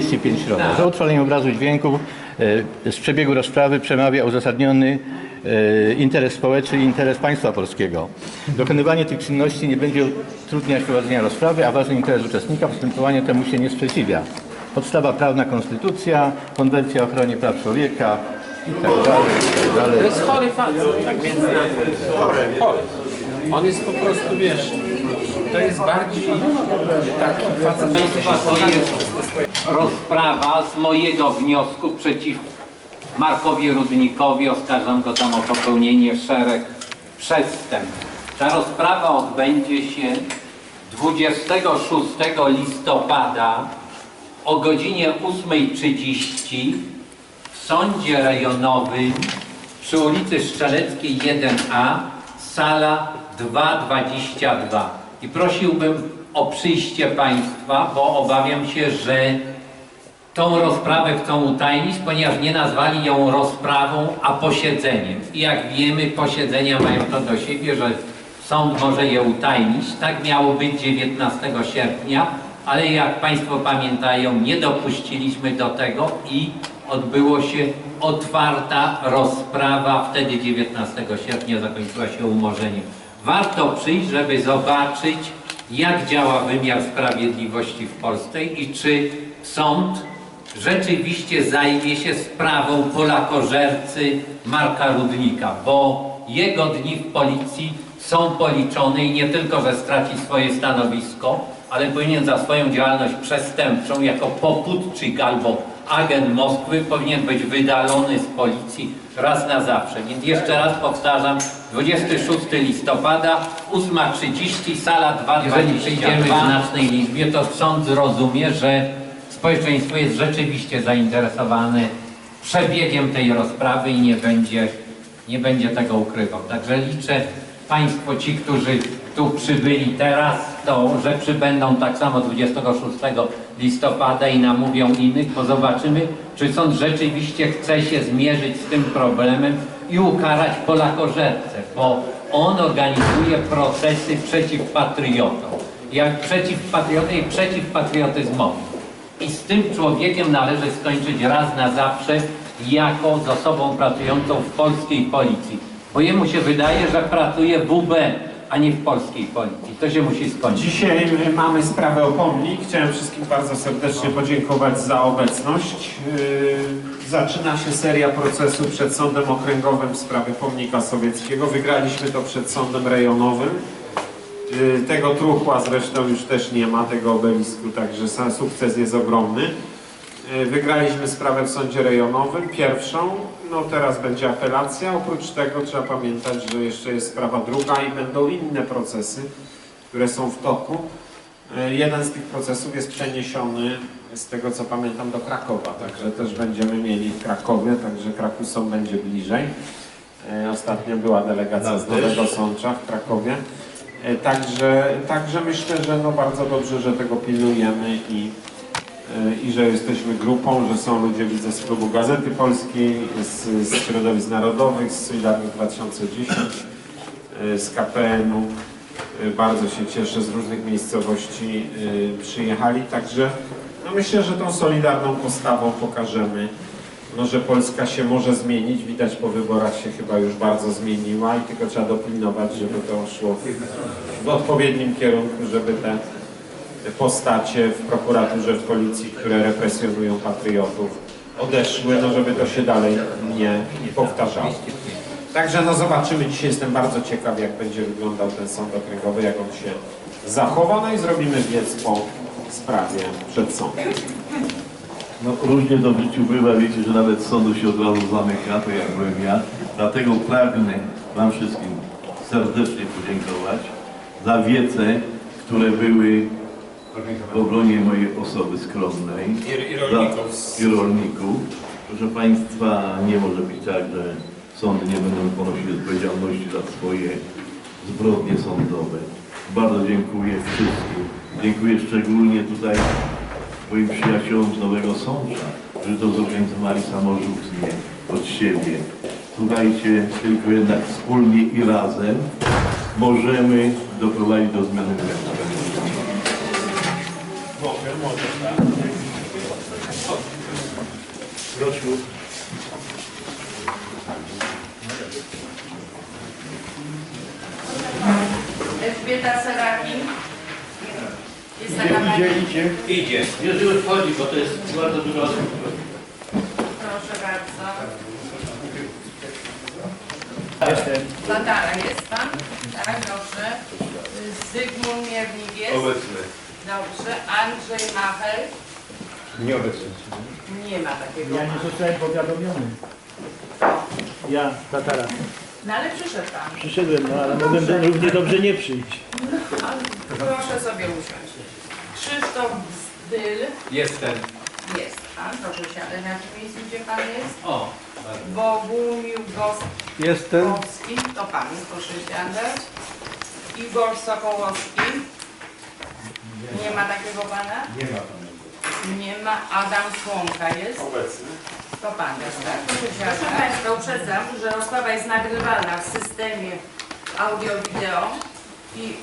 45 rok. Za utrwaleniem obrazu i dźwięku e, z przebiegu rozprawy przemawia uzasadniony e, interes społeczny i interes państwa polskiego. Dokonywanie tych czynności nie będzie utrudniać prowadzenia rozprawy, a ważny interes uczestnika postępowania temu się nie sprzeciwia. Podstawa prawna Konstytucja, Konwencja o ochronie praw człowieka i tak dalej, i tak dalej. To jest chory facet, tak więc chory. On jest po prostu, wiesz, to jest bardziej taki facet, To jest rozprawa z mojego wniosku przeciw Markowi Rudnikowi. Oskarżam go tam o popełnienie szereg przestępstw. Ta rozprawa odbędzie się 26 listopada o godzinie 8.30 w sądzie rejonowym przy ulicy Szczeleckiej 1A, sala 222. I prosiłbym o przyjście Państwa, bo obawiam się, że tą rozprawę chcą utajnić, ponieważ nie nazwali ją rozprawą, a posiedzeniem. I jak wiemy, posiedzenia mają to do siebie, że sąd może je utajnić. Tak miało być 19 sierpnia, ale jak Państwo pamiętają, nie dopuściliśmy do tego i odbyło się otwarta rozprawa. Wtedy 19 sierpnia zakończyła się umorzeniem. Warto przyjść, żeby zobaczyć, jak działa wymiar sprawiedliwości w Polsce i czy sąd rzeczywiście zajmie się sprawą polakożercy Marka Rudnika, bo jego dni w policji są policzone i nie tylko, że straci swoje stanowisko, ale powinien za swoją działalność przestępczą jako poputczyk albo agent Moskwy powinien być wydalony z policji raz na zawsze. Więc jeszcze raz powtarzam, 26 listopada, 8.30, sala 222. Jeżeli przyjdziemy w znacznej liczbie, to sąd zrozumie, że społeczeństwo jest rzeczywiście zainteresowane przebiegiem tej rozprawy i nie będzie, nie będzie tego ukrywał. Także liczę Państwo, ci, którzy tu przybyli teraz, to, że przybędą tak samo 26 listopada i namówią innych, bo zobaczymy, czy sąd rzeczywiście chce się zmierzyć z tym problemem i ukarać Polakożercę, bo on organizuje procesy przeciw patriotom. Jak przeciw patriotom i przeciw patriotyzmowi. I z tym człowiekiem należy skończyć raz na zawsze jako z osobą pracującą w polskiej policji. Bo jemu się wydaje, że pracuje w UB, a nie w polskiej policji. To się musi skończyć. Dzisiaj mamy sprawę o pomnik. Chciałem wszystkim bardzo serdecznie podziękować za obecność. Yy, Zaczyna się seria procesu przed Sądem Okręgowym w sprawie pomnika sowieckiego. Wygraliśmy to przed Sądem Rejonowym. Yy, Tego truchła zresztą już też nie ma, tego obelisku, także sam sukces jest ogromny. Yy, Wygraliśmy sprawę w sądzie rejonowym, pierwszą, no teraz będzie apelacja. Oprócz tego trzeba pamiętać, że jeszcze jest sprawa druga i będą inne procesy, które są w toku. Yy, Jeden z tych procesów jest przeniesiony, z tego co pamiętam, do Krakowa, także też będziemy mieli w Krakowie, także Krakusom będzie bliżej. Ostatnio była delegacja z Nowego Sącza w Krakowie. E, Także, także myślę, że no bardzo dobrze, że tego pilnujemy i, e, i że jesteśmy grupą, że są ludzie, widzę, z klubu Gazety Polskiej, z, z środowisk narodowych, z Solidarnych 2010, e, z KPN-u. Bardzo się cieszę, z różnych miejscowości przyjechali, także no myślę, że tą solidarną postawą pokażemy, no, że Polska się może zmienić. Widać po wyborach się chyba już bardzo zmieniła i tylko trzeba dopilnować, żeby to szło w, w odpowiednim kierunku, żeby te, postacie w prokuraturze, w policji, które represjonują patriotów, odeszły, no żeby to się dalej nie powtarzało. Także no zobaczymy, dzisiaj jestem bardzo ciekaw, jak będzie wyglądał ten sąd okręgowy, jak on się zachowa, no i zrobimy wiec po sprawie przed sądem. No różnie to w życiu bywa, wiecie, że nawet sądu się od razu zamyka, to jak byłem ja. Dlatego pragnę Wam wszystkim serdecznie podziękować za wiece, które były w obronie mojej osoby skromnej. I- i rolników. Za, I rolników. Proszę Państwa, nie może być tak, że sądy nie będą ponosić odpowiedzialności za swoje zbrodnie sądowe. Bardzo dziękuję wszystkim. Dziękuję szczególnie tutaj moim przyjaciołom z Nowego Sącza, którzy to zorganizowali samorzutnie od siebie. Słuchajcie, tylko jednak wspólnie i razem możemy doprowadzić do zmiany wymiaru sprawiedliwości. ślub. Elżbieta Serakin. Jest taka pani. idzie. Idzie. Już już wchodzi, bo to jest bardzo dużo osób. Proszę bardzo. Jestem. Latara jest pan? Tak, proszę. Zygmunt Miernik jest. Obecny. Dobrze. Andrzej Machel. Nieobecny. Nie ma takiego. Ja nie zostałem powiadomiony. Ja, Tatara. No ale przyszedł pan. Przyszedłem, no ale mogłem do- równie dobrze nie przyjść. Proszę sobie usiąść. Krzysztof Zdyl Jestem. jest pan. Proszę siadać na tym miejscu, gdzie pan jest. O, bardzo. Bogumił Jestem. Goskowski. To pan, proszę siadać. Igor Sokołowski. Nie ma takiego pana? Nie ma. Nie ma. Adam Słomka jest. Obecny. To pan jest, tak? Proszę siadać. Proszę Państwa, uprzedzam, że rozprawa jest nagrywana w systemie audio-wideo i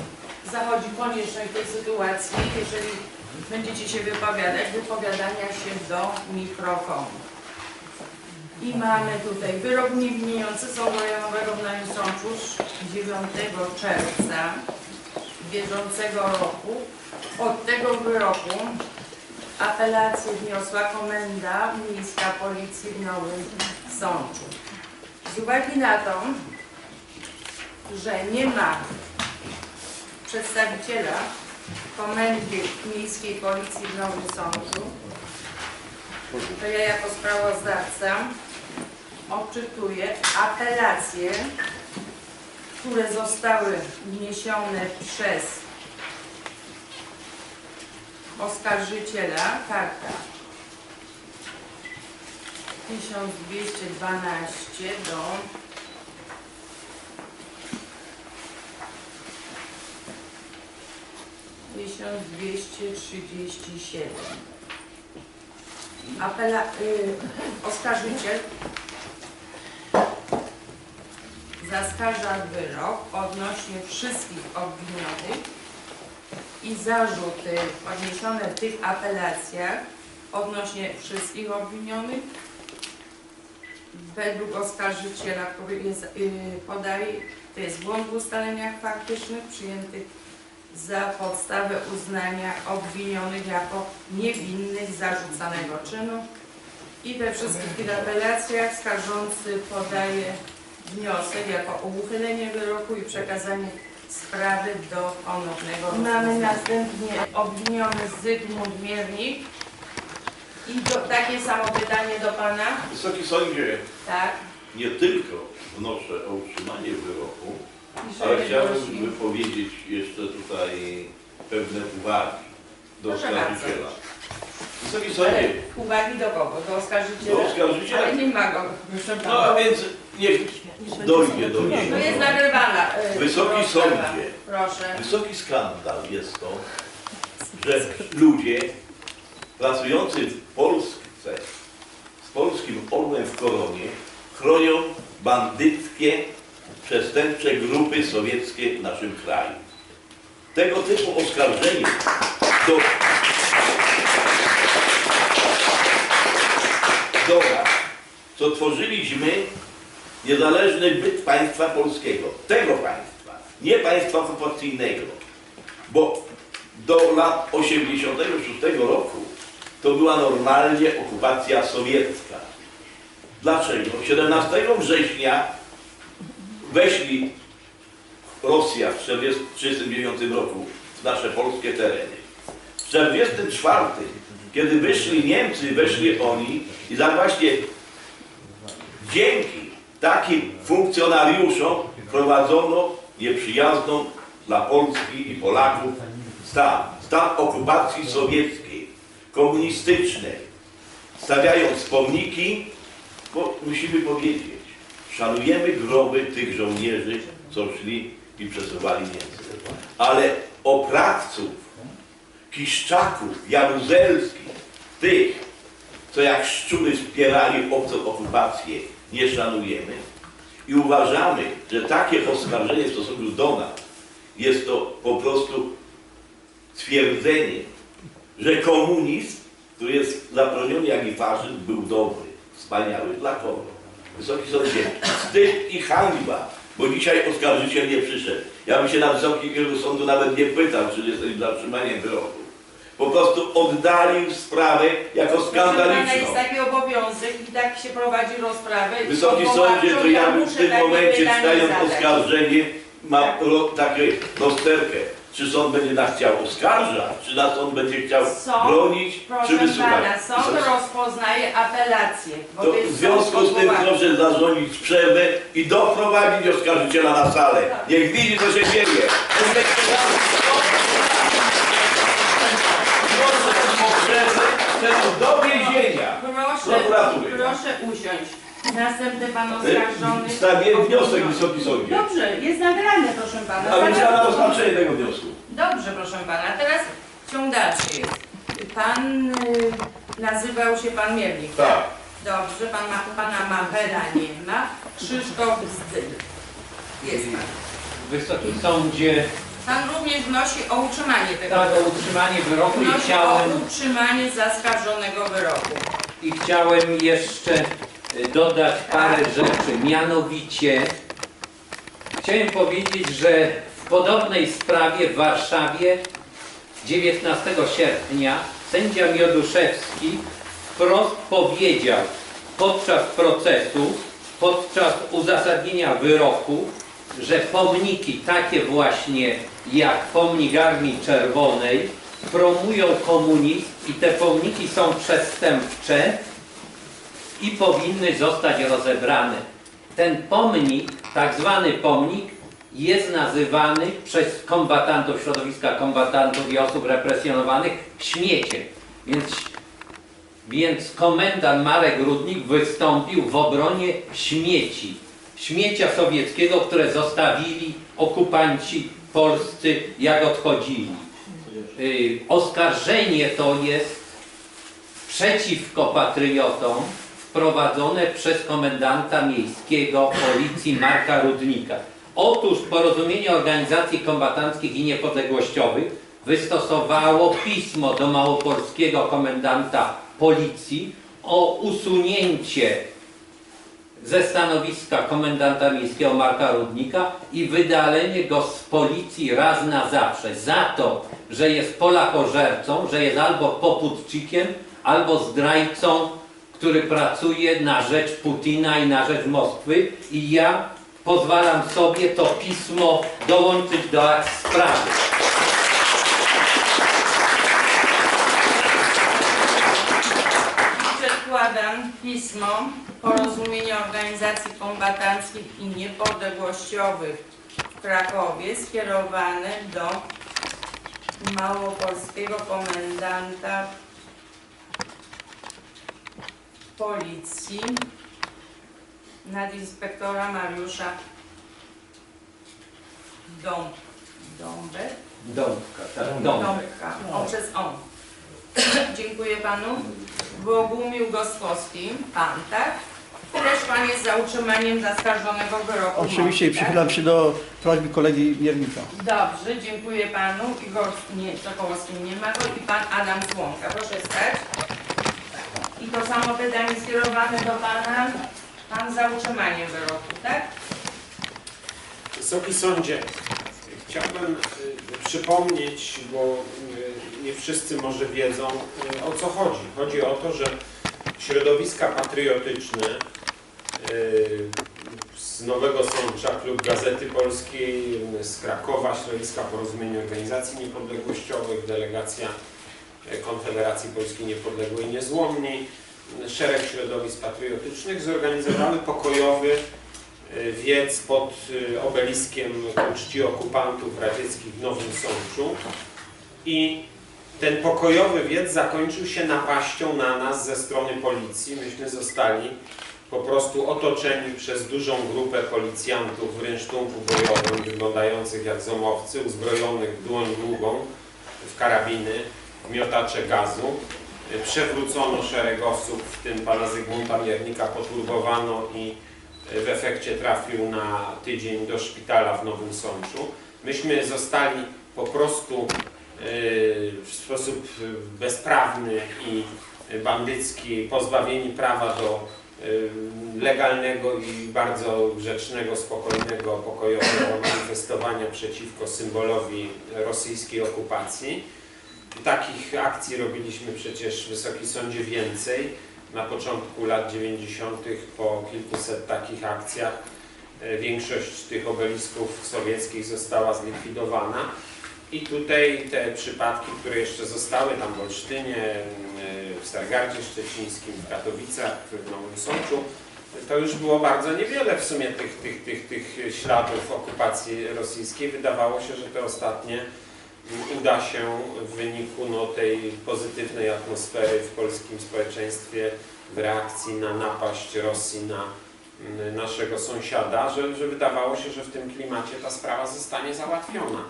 zachodzi konieczność tej sytuacji, jeżeli będziecie się wypowiadać, wypowiadania się do mikrofonu. I mamy tutaj wyrok niewiniący Sądu Rejonowego w Nowym Sączu z 9 czerwca bieżącego roku. Od tego wyroku apelację wniosła Komenda Miejska Policji w Nowym Sączu. Z uwagi na to, że nie ma przedstawiciela Komendy Miejskiej Policji w Nowym Sączu, to ja jako sprawozdawca odczytuję apelacje, które zostały wniesione przez oskarżyciela, karta 1212 do tysiąc dwieście trzydzieści siedem. Apela, y, oskarżyciel zaskarża wyrok odnośnie wszystkich obwinionych i zarzuty podniesione w tych apelacjach odnośnie wszystkich obwinionych według oskarżyciela który jest, y, podaje, to jest błąd w ustaleniach faktycznych przyjętych za podstawę uznania obwinionych jako niewinnych zarzucanego czynu i we wszystkich tych apelacjach skarżący podaje wniosek jako o uchylenie wyroku i przekazanie sprawy do ponownego. Mamy następnie obwiniony Zygmunt Miernik i do, takie samo pytanie do Pana, Wysoki Sądzie, tak? nie tylko wnoszę o utrzymanie wyroku, ale chciałbym jednocześnie. wypowiedzieć jeszcze tutaj pewne uwagi do Proszę oskarżyciela. Wysoki Ale Sądzie, uwagi do kogo? Do oskarżyciela? do oskarżyciela, Ale nie ma go, proszę no a więc niech dojdzie do To niego. jest nagrywana. y, Wysoki sądzie. Proszę. Wysoki skandal jest to, że ludzie pracujący w Polsce z polskim orłem w koronie chronią bandyckie, przestępcze grupy sowieckie w naszym kraju. Tego typu oskarżenie do, do nas, co tworzyliśmy niezależny byt państwa polskiego, tego państwa, nie państwa okupacyjnego, bo do lat 86 roku to była normalnie okupacja sowiecka. Dlaczego? 17 września weszli Rosja w 1939 roku w nasze polskie tereny. W 1944, kiedy wyszli Niemcy, weszli oni i tak właśnie dzięki takim funkcjonariuszom prowadzono nieprzyjazną dla Polski i Polaków stan, stan okupacji sowieckiej, komunistycznej, stawiając pomniki, bo musimy powiedzieć, szanujemy groby tych żołnierzy, co szli i przesuwali Niemcy. Ale oprawców, kiszczaków, jaruzelskich, tych, co jak szczury wspierali obcą okupację, nie szanujemy. I uważamy, że takie oskarżenie w stosunku do nas jest to po prostu stwierdzenie, że komunizm, który jest zabroniony jak i faszyzm, był dobry. Wspaniały dla kogo? Wysoki Sądzie, wstyd i hańba, bo dzisiaj oskarżyciel nie przyszedł. Ja bym się na Wysokiego Sądu nawet nie pytał, czy jesteś dla trzymania wyroku. Po prostu oddalił sprawę jako skandaliczną. jest taki obowiązek i tak się prowadzi rozprawę. Wysoki Sądzie, to ja w tym momencie czytając oskarżenie ma Tak. ro, takie rozterkę. Czy sąd będzie nas chciał oskarżać, czy nas sąd będzie chciał Sąd, bronić, czy Proszę wysłuchać. pana, sąd rozpoznaje apelację. bo To to jest w związku sąd z tym odwoławczy. proszę zarządzić przerwę i doprowadzić oskarżyciela na salę. Niech widzi, co się dzieje. Proszę o przerwę, do więzienia. Proszę, Prokuratury. proszę usiąść. Następny pan oskarżony. Stawię wniosek, Wysoki Sądzie. Dobrze, jest nagrane, proszę pana. Ale trzeba na Zaraz- rozpatrzenie tego wniosku. Dobrze, proszę pana. Teraz ciąg dalszy jest. Pan y, nazywał się pan Miernik. Tak. Dobrze, pan ma, pana Machera nie ma. Krzysztof Zdyl. Jest pan. Wysoki Sądzie, Pan również wnosi o utrzymanie tego tak o utrzymanie wyroku i Wnosi o chciałem, utrzymanie zaskarżonego wyroku. i chciałem jeszcze dodać parę rzeczy. Mianowicie chciałem powiedzieć, że w podobnej sprawie w Warszawie 19 sierpnia sędzia Mioduszewski wprost powiedział podczas procesu, podczas uzasadnienia wyroku, że pomniki takie właśnie jak pomnik Armii Czerwonej promują komunizm i te pomniki są przestępcze i powinny zostać rozebrane. Ten pomnik, tak zwany pomnik, jest nazywany przez kombatantów, środowiska kombatantów i osób represjonowanych śmieciem. Więc, więc komendant Marek Rudnik wystąpił w obronie śmieci. Śmiecia sowieckiego, które zostawili okupanci polscy, jak odchodzili. Y, oskarżenie to jest przeciwko patriotom wprowadzone przez komendanta miejskiego policji Marka Rudnika. Otóż porozumienie organizacji kombatanckich i niepodległościowych wystosowało pismo do małopolskiego komendanta policji o usunięcie ze stanowiska komendanta miejskiego Marka Rudnika i wydalenie go z policji raz na zawsze za to, że jest polakożercą, że jest albo poputczykiem, albo zdrajcą, który pracuje na rzecz Putina i na rzecz Moskwy i ja pozwalam sobie to pismo dołączyć do akt sprawy. Przedkładam pismo Porozumienia Organizacji Kombatanckich i Niepodległościowych w Krakowie skierowane do Małopolskiego Komendanta Policji nadinspektora Mariusza Dąb, Dąbek. Dąbka, tak. Dąbka. O, przez on. Dziękuję panu. Bogumił Goskowski, pan, tak? Też pan jest za utrzymaniem zaskarżonego wyroku. Oczywiście i tak? przychylam się do prośby kolegi Miernika. Dobrze, dziękuję panu. Igor nie, Sokołowski nie ma go i pan Adam Słonka. Proszę stać. I to samo pytanie skierowane do pana. Pan za utrzymaniem wyroku, tak? Wysoki Sądzie, chciałbym y, przypomnieć, bo y, nie wszyscy może wiedzą y, o co chodzi. Chodzi o to, że środowiska patriotyczne z Nowego Sącza, Klub Gazety Polskiej, z Krakowa, środowiska Porozumienia Organizacji Niepodległościowych, delegacja Konfederacji Polskiej Niepodległej Niezłomni, y, szereg środowisk patriotycznych zorganizowały pokojowy y, wiec pod y, obeliskiem ku czci okupantów radzieckich w Nowym Sączu. I ten pokojowy wiec zakończył się napaścią na nas ze strony policji. Myśmy zostali po prostu otoczeni przez dużą grupę policjantów w rynsztunku bojowym, wyglądających jak zomowcy, uzbrojonych w dłoń długą, w karabiny, miotacze gazu. Przewrócono szereg osób, w tym pana Zygmunta Miernika poturbowano i w efekcie trafił na tydzień do szpitala w Nowym Sączu. Myśmy zostali po prostu yy, w sposób bezprawny i bandycki pozbawieni prawa do legalnego i bardzo grzecznego, spokojnego, pokojowego manifestowania przeciwko symbolowi rosyjskiej okupacji. Takich akcji robiliśmy przecież w Wysokim Sądzie więcej. Na początku lat 90. po kilkuset takich akcjach e, większość tych obelisków sowieckich została zlikwidowana. I tutaj te przypadki, które jeszcze zostały tam w Olsztynie, w Stargardzie Szczecińskim, w Katowicach, w Nowym Sączu, to już było bardzo niewiele w sumie tych, tych, tych, tych śladów okupacji rosyjskiej. Wydawało się, że te ostatnie uda się w wyniku no, tej pozytywnej atmosfery w polskim społeczeństwie w reakcji na napaść Rosji na mm, naszego sąsiada, że, że wydawało się, że w tym klimacie ta sprawa zostanie załatwiona.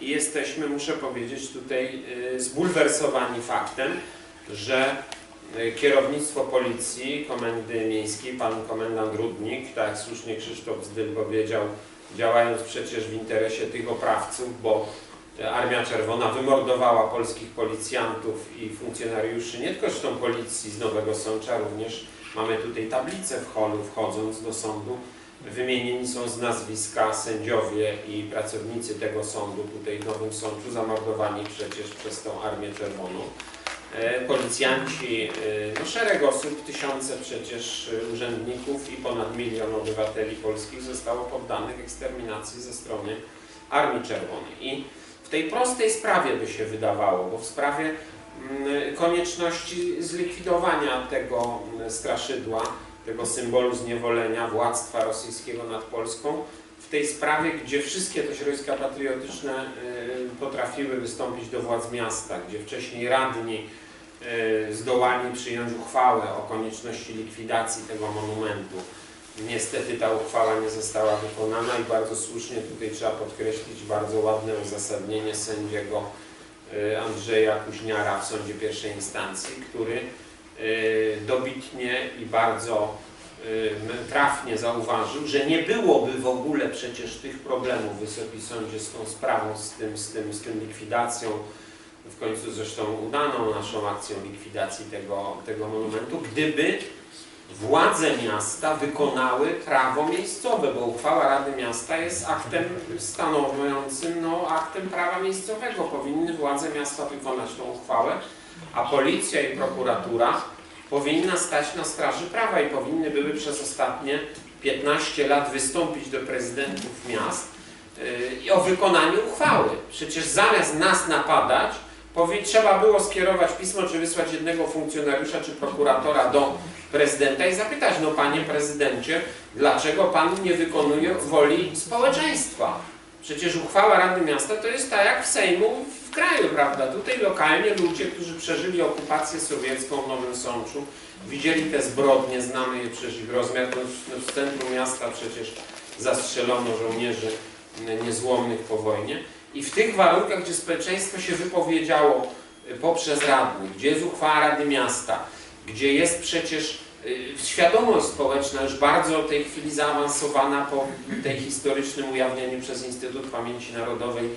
I jesteśmy, muszę powiedzieć, tutaj y, zbulwersowani faktem, że y, kierownictwo policji, komendy miejskiej, pan komendant Rudnik, tak słusznie Krzysztof Zdyl powiedział, działając przecież w interesie tych oprawców, bo Armia Czerwona wymordowała polskich policjantów i funkcjonariuszy, nie tylko zresztą policji z Nowego Sącza, również mamy tutaj tablicę w holu wchodząc do sądu, Wymienieni są z nazwiska sędziowie i pracownicy tego sądu tutaj w Nowym Sączu, zamordowani przecież przez tą Armię Czerwoną. E, Policjanci, e, no szereg osób, tysiące przecież e, urzędników i ponad milion obywateli polskich zostało poddanych eksterminacji ze strony Armii Czerwonej. I w tej prostej sprawie by się wydawało, bo w sprawie mm, konieczności zlikwidowania tego mm, straszydła, tego symbolu zniewolenia, władztwa rosyjskiego nad Polską, w tej sprawie, gdzie wszystkie te środowiska patriotyczne y, potrafiły wystąpić do władz miasta, gdzie wcześniej radni y, zdołali przyjąć uchwałę o konieczności likwidacji tego monumentu. Niestety ta uchwała nie została wykonana i bardzo słusznie tutaj trzeba podkreślić bardzo ładne uzasadnienie sędziego y, Andrzeja Kuźniara w sądzie pierwszej instancji, który y, dobitnie i bardzo y, trafnie zauważył, że nie byłoby w ogóle przecież tych problemów. W Wysokim Sądzie z tą sprawą, z tym, z tym, z tym likwidacją, w końcu zresztą udaną naszą akcją likwidacji tego, tego monumentu, gdyby władze miasta wykonały prawo miejscowe, bo uchwała Rady Miasta jest aktem stanowiącym no, aktem prawa miejscowego. Powinny władze miasta wykonać tą uchwałę, a policja i prokuratura powinna stać na straży prawa i powinny były przez ostatnie 15 lat wystąpić do prezydentów miast yy, i o wykonaniu uchwały. Przecież zamiast nas napadać, powie, trzeba było skierować pismo, czy wysłać jednego funkcjonariusza, czy prokuratora do prezydenta i zapytać, no panie prezydencie, dlaczego pan nie wykonuje woli społeczeństwa? Przecież uchwała Rady Miasta to jest tak jak w Sejmu w kraju, prawda? Tutaj lokalnie ludzie, którzy przeżyli okupację sowiecką w Nowym Sączu, widzieli te zbrodnie, znamy je przecież ich rozmiar, to w- w centrum miasta przecież zastrzelono żołnierzy niezłomnych po wojnie. I w tych warunkach, gdzie społeczeństwo się wypowiedziało y, poprzez radnych, gdzie jest uchwała Rady Miasta, gdzie jest przecież y, świadomość społeczna już bardzo w tej chwili zaawansowana po tej historycznym ujawnieniu przez Instytut Pamięci Narodowej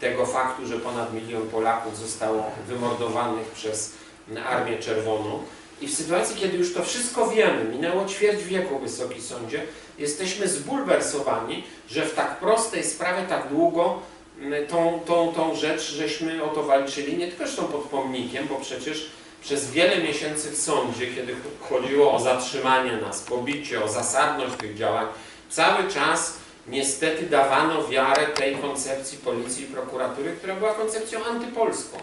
tego faktu, że ponad milion Polaków zostało wymordowanych przez Armię Czerwoną. I w sytuacji, kiedy już to wszystko wiemy, minęło ćwierć wieku, Wysoki Sądzie, jesteśmy zbulwersowani, że w tak prostej sprawie tak długo tą, tą, tą rzecz, żeśmy o to walczyli, nie tylko zresztą pod pomnikiem, bo przecież przez wiele miesięcy w sądzie, kiedy chodziło o zatrzymanie nas, pobicie, o zasadność tych działań, cały czas niestety dawano wiarę tej koncepcji policji i prokuratury, która była koncepcją antypolską.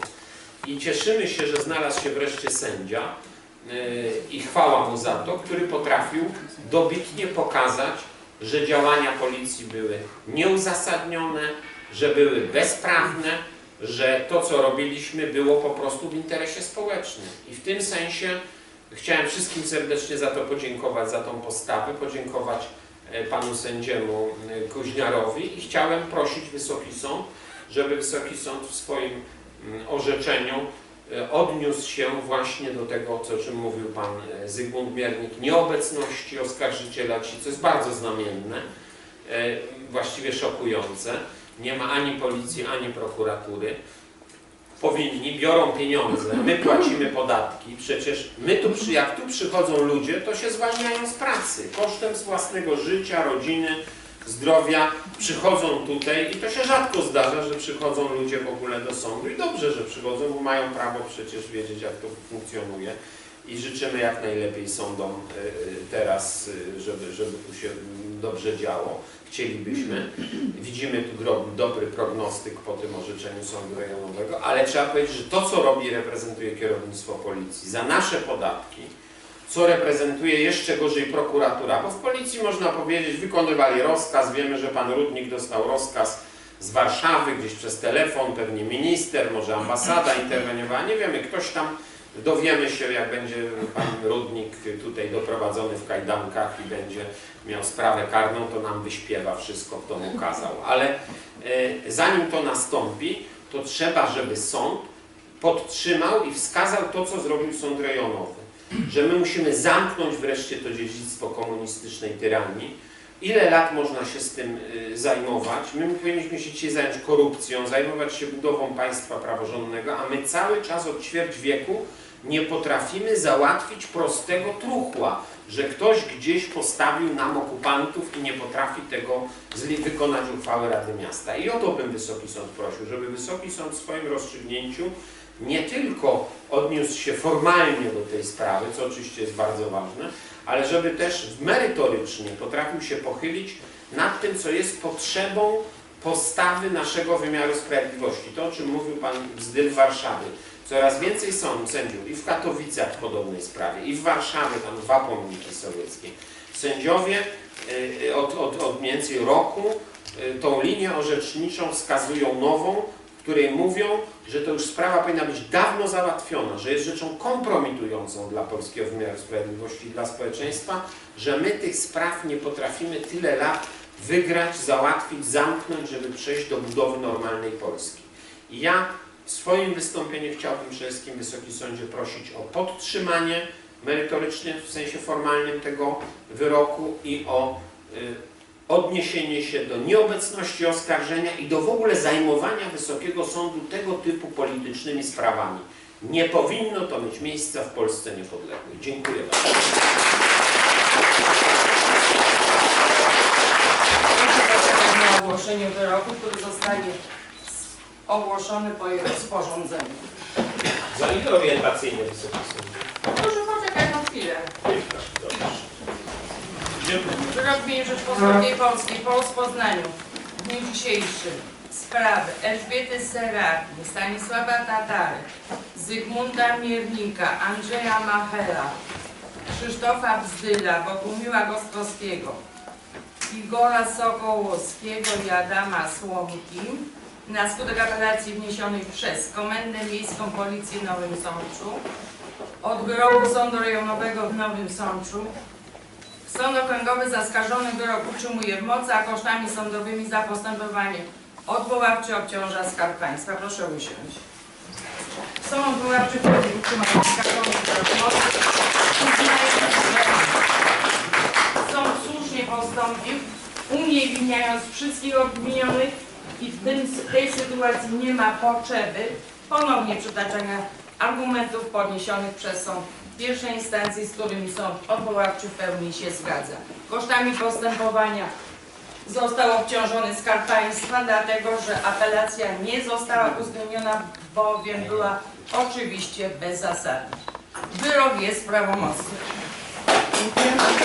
I cieszymy się, że znalazł się wreszcie sędzia yy, i chwała mu za to, który potrafił dobitnie pokazać, że działania policji były nieuzasadnione, że były bezprawne, że to, co robiliśmy, było po prostu w interesie społecznym. I w tym sensie chciałem wszystkim serdecznie za to podziękować, za tą postawę, podziękować e, panu sędziemu e, Kuźniarowi i chciałem prosić Wysoki Sąd, żeby Wysoki Sąd w swoim mm, orzeczeniu e, odniósł się właśnie do tego, o czym mówił pan Zygmunt Miernik, nieobecności oskarżyciela, ci, co jest bardzo znamienne, właściwie szokujące. Nie ma ani policji, ani prokuratury. powinni, biorą pieniądze, my płacimy podatki, przecież my tu, jak tu przychodzą ludzie, to się zwalniają z pracy, kosztem własnego życia, rodziny, zdrowia, przychodzą tutaj i to się rzadko zdarza, że przychodzą ludzie w ogóle do sądu. I dobrze, że przychodzą, bo mają prawo przecież wiedzieć, jak to funkcjonuje. I życzymy jak najlepiej sądom y, y, teraz, y, żeby, żeby tu się dobrze działo. Chcielibyśmy. Widzimy tu dobry prognostyk po tym orzeczeniu sądu rejonowego, ale trzeba powiedzieć, że to, co robi, reprezentuje kierownictwo policji za nasze podatki, co reprezentuje jeszcze gorzej prokuratura, bo w policji można powiedzieć, wykonywali rozkaz, wiemy, że pan Rudnik dostał rozkaz z Warszawy, gdzieś przez telefon, pewnie minister, może ambasada interweniowała, nie wiemy, ktoś tam, dowiemy się, jak będzie pan Rudnik tutaj doprowadzony w kajdankach i będzie miał sprawę karną, to nam wyśpiewa wszystko, kto mu kazał, ale e, zanim to nastąpi, to trzeba, żeby sąd podtrzymał i wskazał to, co zrobił sąd rejonowy że my musimy zamknąć wreszcie to dziedzictwo komunistycznej tyranii. Ile lat można się z tym y, zajmować? My powinniśmy się dzisiaj zająć korupcją, zajmować się budową państwa praworządnego, a my cały czas od ćwierć wieku nie potrafimy załatwić prostego truchła, że ktoś gdzieś postawił nam okupantów i nie potrafi tego wykonać uchwały Rady Miasta. I o to bym Wysoki Sąd prosił, żeby Wysoki Sąd w swoim rozstrzygnięciu nie tylko odniósł się formalnie do tej sprawy, co oczywiście jest bardzo ważne, ale żeby też merytorycznie potrafił się pochylić nad tym, co jest potrzebą postawy naszego wymiaru sprawiedliwości. To, o czym mówił Pan Zdyl Warszawy. Coraz więcej są sędziów i w Katowicach w podobnej sprawie, i w Warszawie, tam dwa pomniki sowieckie. Sędziowie y, od, od, od mniej więcej roku y, tą linię orzeczniczą wskazują nową, w której mówią, że to już sprawa powinna być dawno załatwiona, że jest rzeczą kompromitującą dla polskiego wymiaru sprawiedliwości i dla społeczeństwa, że my tych spraw nie potrafimy tyle lat wygrać, załatwić, zamknąć, żeby przejść do budowy normalnej Polski. I ja w swoim wystąpieniu chciałbym przede wszystkim Wysoki Sądzie prosić o podtrzymanie merytorycznie, w sensie formalnym tego wyroku i o y, odniesienie się do nieobecności oskarżenia i do w ogóle zajmowania Wysokiego Sądu tego typu politycznymi sprawami. Nie powinno to mieć miejsca w Polsce niepodległej. Dziękuję bardzo. Proszę na ogłoszenie wyroku, który zostanie ogłoszony po jego sporządzeniu. Za ile orientacyjnie Wysoki Sąd? Proszę poczekać na chwilę. Dobrze. Imieniu Rzeczpospolitej Polskiej po rozpoznaniu w dniu dzisiejszym sprawy Elżbiety Seraki, Stanisława Tatary, Zygmunta Miernika, Andrzeja Machela, Krzysztofa Bzdyla, Bogumiła Gostkowskiego, Igora Sokołowskiego i Adama Słomki na skutek apelacji wniesionej przez Komendę Miejską Policji w Nowym Sączu od wyroku Sądu Rejonowego w Nowym Sączu Sąd Okręgowy zaskarżony wyrok utrzymuje w mocy, a kosztami sądowymi za postępowanie odwoławcze obciąża Skarb Państwa. Proszę usiąść. Sąd odwoławczy wchodzi utrzymać zaskarżony wyrok w mocy. Sąd słusznie postąpił, uniewinniając wszystkich obwinionych i w tym, tej sytuacji nie ma potrzeby ponownie przytaczania argumentów podniesionych przez sąd pierwszej instancji, z którymi sąd odwoławczy w pełni się zgadza. Kosztami postępowania został obciążony Skarb Państwa, dlatego że apelacja nie została uwzględniona, bowiem była oczywiście bezzasadna. Wyrok jest prawomocny. Dziękuję.